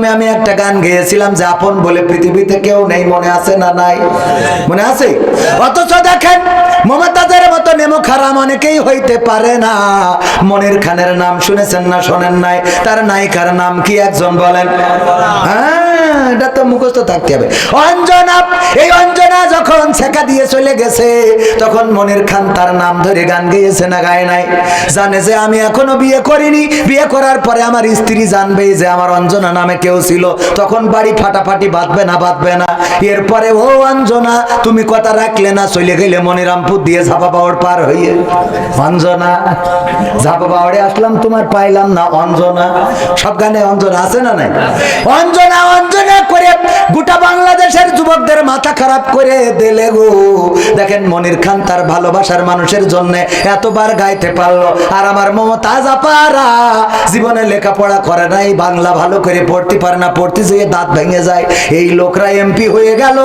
প্রথমে আমি একটা গান গেয়েছিলাম যে আপন বলে পৃথিবীতে কেউ নেই, মনে আছে না নাই? মনে আছে? অথচ দেখেন, মমতাজের মতো নেমো খারাপ অনেকেই হইতে পারে না। মনির খানের নাম শুনেছেন না শোনেন নাই? তার নায়িকার নাম কি একজন বলেন? হ্যাঁ। মুখস্থ থাকতে হবে। অঞ্জনা, এই অঞ্জনা যখন ছেকা দিয়ে চলে গেছে, তখন মনির খান তার নাম ধরে গান গেয়েছে না গায় নাই। জানে যে আমি এখনও বিয়ে করিনি। বিয়ে করার পরে আমার স্ত্রী জানবে যে আমার অঞ্জনা নামে কেউ ছিল। তখন বাড়ি ফাটাফাটি বাঁধবে না বাঁধবে না। এরপরে, ও অঞ্জনা, তুমি কথা রাখলে না, চলে গেলে মনিরামপুর দিয়ে ঝাপা পাওয়ার পার হইয়ে অঞ্জনা, ঝাপা পাওয়ারে আসলাম, তোমার পাইলাম না অঞ্জনা। সব গানে অঞ্জনা আছে না নাই? অঞ্জনা অঞ্জনা করে গোটা বাংলাদেশের যুবকদের মাথা খারাপ করে দিলে গো। দেখেন মনির খান তার ভালোবাসার মানুষের জন্য এতবার গাইতে পারল। আর আমার মমতাজ আপারা জীবনে লেখাপড়া করে নাই, বাংলা ভালো করে পড়তে পারে না, পড়তে যেয়ে দাঁত ভেঙে যায়। এই লোকরা এমপি হয়ে গেল,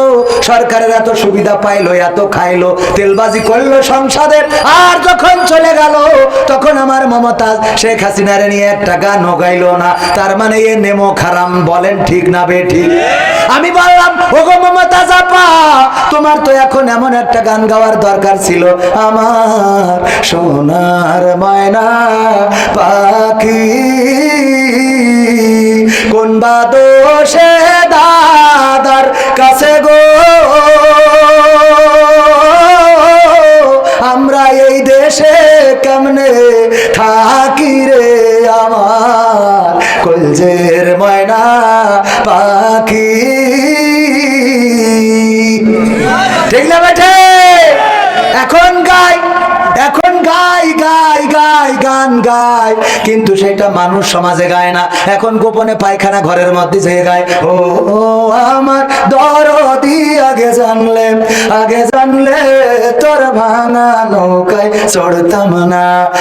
সরকারের এত সুবিধা পাইলো, এত খাইলো, তেলবাজি করল সংসদের আর যখন চলে গেল, তখন আমার মমতাজ শেখ হাসিনারে নিয়ে একটা গানও গাইলো না। তার মানে এ নেমো খারাম বলেন ঠিক না বে ঠিক? আমি বললাম, ওগো মমতাজ আপা তোমার তো এখন এমন একটা গান গাওয়ার দরকার ছিল। আমার সোনার ময়না পাখি, কোন বা দোষে দাদার কাছে গো? আমরা এই দেশে কেমনে থাকি রে? ঠিক না বেঠে এখন গাই এখন গাই গাই গাই, গান গাই। কিন্তু সেটা মানুষ সমাজে গায় না। এখন গোপনে পায়খানা ঘরের মধ্যে যে গায়। ও, আমার দরদি আগে জানলে আগে জানলে তোর ভাঙা নৌকায় চড়তাম না।